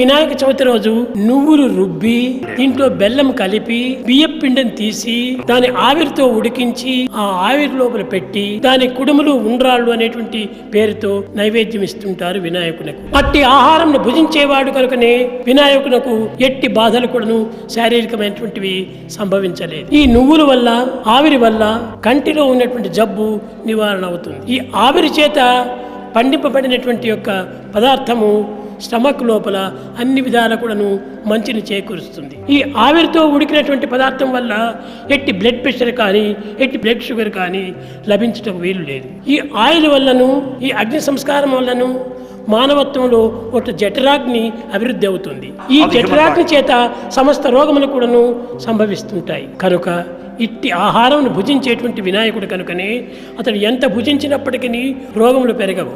వినాయక చవితి రోజు నువ్వులు రుబ్బి దీంట్లో బెల్లం కలిపి బియ్యం పిండిని తీసి దాని ఆవిరితో ఉడికించి ఆ ఆవిరి లోపల పెట్టి దాని కుడుములు ఉండ్రాళ్ళు అనేటువంటి పేరుతో నైవేద్యం ఇస్తుంటారు వినాయకునకు. అట్టి ఆహారం భుజించేవాడు కనుకనే వినాయకునకు ఎట్టి బాధలు కూడాను శారీరకమైనటువంటివి సంభవించలేదు. ఈ నువ్వుల వల్ల ఆవిరి వల్ల కంటిలో ఉన్నటువంటి జబ్బు నివారణ అవుతుంది. ఈ ఆవిరి చేత పండింపబడినటువంటి యొక్క పదార్థము స్టమక్ లోపల అన్ని విధాల కూడాను మంచిని చేకూరుస్తుంది. ఈ ఆవిరితో ఉడికినటువంటి పదార్థం వల్ల ఎట్టి బ్లడ్ ప్రెషర్ కానీ ఎట్టి బ్లడ్ షుగర్ కానీ లభించటం వీలు లేదు. ఈ ఆయిల్ వల్లను ఈ అగ్ని సంస్కారం వల్లను మానవత్వంలో ఒక జఠరాగ్ని అభివృద్ధి అవుతుంది. ఈ జఠరాగ్ని చేత సమస్త రోగములు కూడాను సంభవిస్తుంటాయి. కనుక ఇట్టి ఆహారం భుజించేటువంటి వినాయకుడు కనుకనే అతడు ఎంత భుజించినప్పటికీ రోగములు పెరగవు.